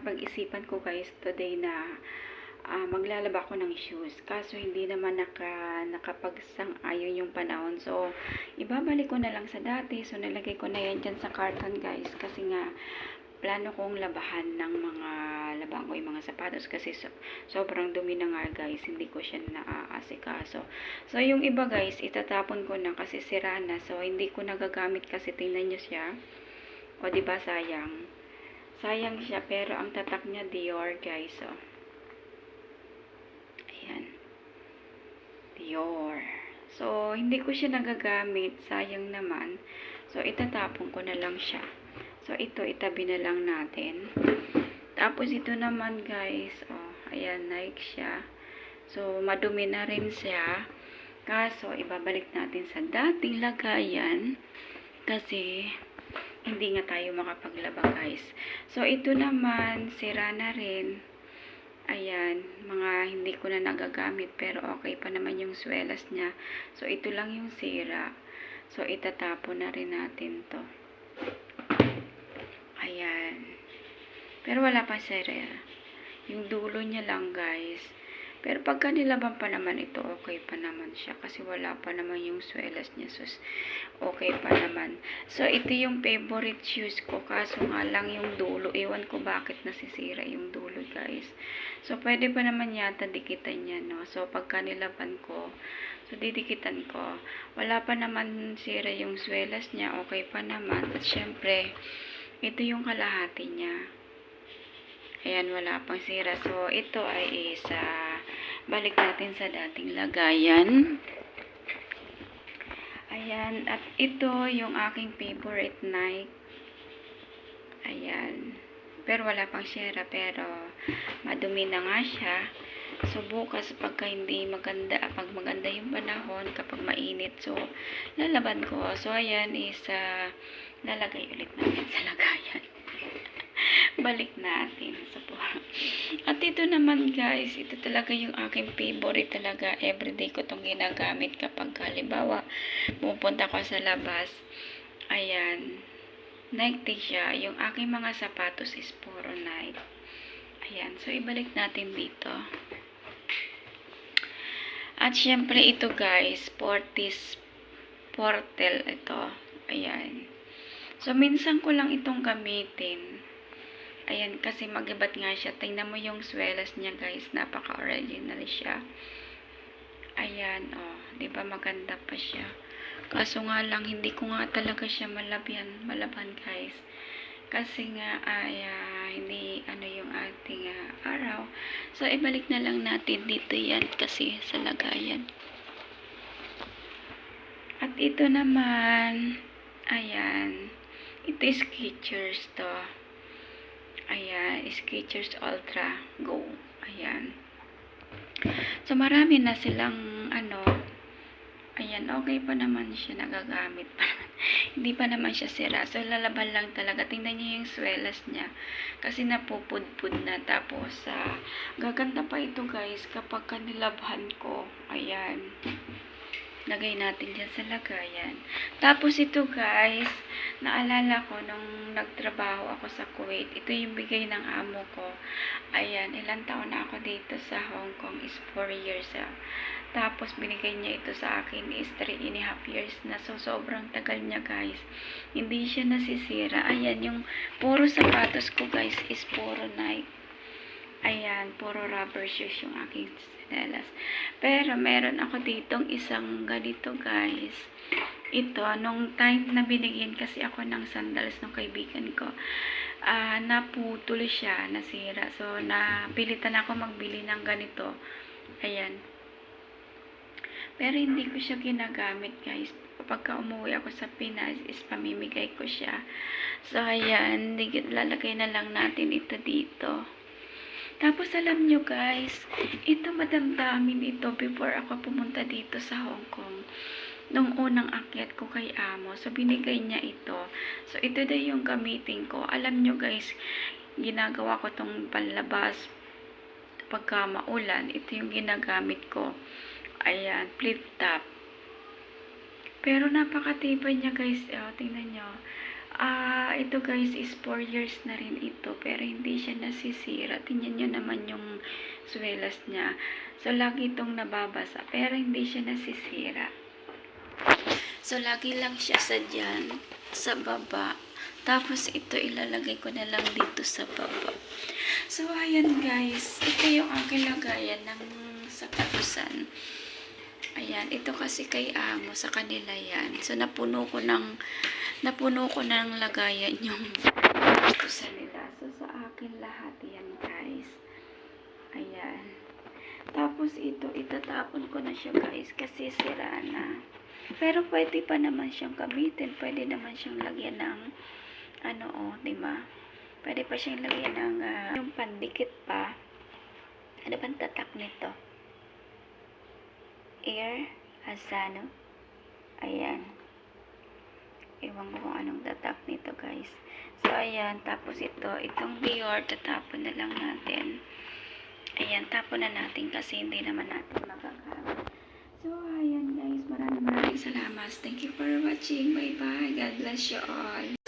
napag-isipan ko guys today na ah, maglalaba ako ng shoes. Kaso hindi naman naka, nakapagsang-ayon yung panahon. So, ibabalik ko na lang sa dati. So, nalagay ko na yan dyan sa carton guys. Kasi nga, plano kong labahan ng mga labang ko yung mga sapatos kasi so, sobrang dumi na nga guys hindi ko siya naaasikaso so yung iba guys itatapon ko na kasi sira na so hindi ko nagagamit kasi tingnan nyo siya o ba sayang sayang siya pero ang tatak niya Dior guys oh. ayan Dior so hindi ko siya nagagamit sayang naman so itatapon ko na lang siya So, ito, itabi na lang natin. Tapos, ito naman, guys. Oh, ayan, Nike siya. So, madumi na rin siya. Kaso, ibabalik natin sa dating lagayan. Kasi, hindi nga tayo makapaglaba, guys. So, ito naman, sira na rin. Ayan, mga hindi ko na nagagamit. Pero, okay pa naman yung swelas niya. So, ito lang yung sira. So, itatapon na rin natin to. Ayan. Pero wala pa sira. Yung dulo niya lang, guys. Pero pagka nilaban pa naman ito, okay pa naman siya. Kasi wala pa naman yung swelas niya. So, okay pa naman. So, ito yung favorite shoes ko. Kaso nga lang yung dulo. Iwan ko bakit nasisira yung dulo, guys. So, pwede pa naman yata dikitan niya, no? So, pagka nilaban ko, so, didikitan ko. Wala pa naman sira yung swelas niya. Okay pa naman. At syempre, ito yung kalahati niya. Ayan, wala pang sira. So, ito ay isa. Balik natin sa dating lagayan. Ayan. At ito yung aking favorite Nike. Ayan. Pero wala pang sira. Pero, madumi na nga siya. So, bukas pagka hindi maganda, pag maganda yung panahon, kapag mainit, so, lalaban ko. So, ayan is, ah, lalagay ulit natin sa lagayan. Balik natin sa buhang. At ito naman guys, ito talaga yung aking favorite talaga. Everyday ko itong ginagamit kapag halimbawa, pupunta ko sa labas. Ayan. Nike siya. Yung aking mga sapatos is puro Nike. Ayan. So, ibalik natin dito. At syempre ito guys, Portis Portel ito. Ayan. So, minsan ko lang itong gamitin. Ayan, kasi magibat nga siya. Tingnan mo yung swelas niya, guys. Napaka-original siya. Ayan, oh. ba diba, maganda pa siya. Kaso nga lang, hindi ko nga talaga siya malabyan, malaban, guys. Kasi nga, ay, ah, hindi, ano yung ating ah, araw. So, ibalik na lang natin dito yan kasi sa lagayan. At ito naman, ayan, ito is Skechers to. Ayan, Skechers Ultra Go. Ayan. So, marami na silang, ano, ayan, okay pa naman siya, nagagamit pa. Hindi pa naman siya sira. So, lalaban lang talaga. Tingnan niyo yung swelas niya. Kasi napupudpud na. Tapos, ah, gaganda pa ito, guys, kapag kanilabhan ko. Ayan. Lagay natin dyan sa lagayan. Tapos ito guys, naalala ko nung nagtrabaho ako sa Kuwait, ito yung bigay ng amo ko. Ayan, ilang taon na ako dito sa Hong Kong is 4 years. Ah. Tapos binigay niya ito sa akin is 3 and a half years na. So, sobrang tagal niya guys. Hindi siya nasisira. Ayan, yung puro sapatos ko guys is puro Nike. Ayan, puro rubber shoes yung aking sinelas. Pero meron ako ditong isang ganito guys. Ito, nung time na binigyan kasi ako ng sandals ng kaibigan ko, ah naputol siya, nasira. So, napilitan ako magbili ng ganito. Ayan. Pero hindi ko siya ginagamit guys. Kapag umuwi ako sa Pinas, is pamimigay ko siya. So, ayan, lalagay na lang natin ito dito. Tapos alam nyo guys, ito madamdamin ito before ako pumunta dito sa Hong Kong. Nung unang akyat ko kay Amo, so binigay niya ito. So ito daw yung gamitin ko. Alam nyo guys, ginagawa ko tong panlabas pagka maulan. Ito yung ginagamit ko. Ayan, flip top. Pero napakatibay niya guys. Oh, tingnan nyo. Ah, ito guys is 4 years na rin ito pero hindi siya nasisira. Tingnan nyo naman yung swelas niya. So, lagi itong nababasa pero hindi siya nasisira. So, lagi lang siya sa dyan, sa baba. Tapos, ito ilalagay ko na lang dito sa baba. So, ayan guys. Ito yung aking lagayan ng sapatusan. Ayan, ito kasi kay amo, sa kanila yan. So, napuno ko ng, napuno ko ng lagayan yung sapatusan nila. So, sa akin lahat yan guys. Ayan. Tapos ito, itatapon ko na siya guys kasi sira na. Pero pwede pa naman siyang gamitin. Pwede naman siyang lagyan ng ano oh, di ba? Pwede pa siyang lagyan ng ah, yung pandikit pa. Ano bang tatak nito? Air Asano. Ayan. Ewan ko kung anong tatak nito guys. So ayan, tapos ito, itong Dior, tatapon na lang natin. Ayan, tapon na natin kasi hindi naman natin magagamit. So, ayan guys, maraming maraming salamat. Thank you for watching. Bye-bye. God bless you all.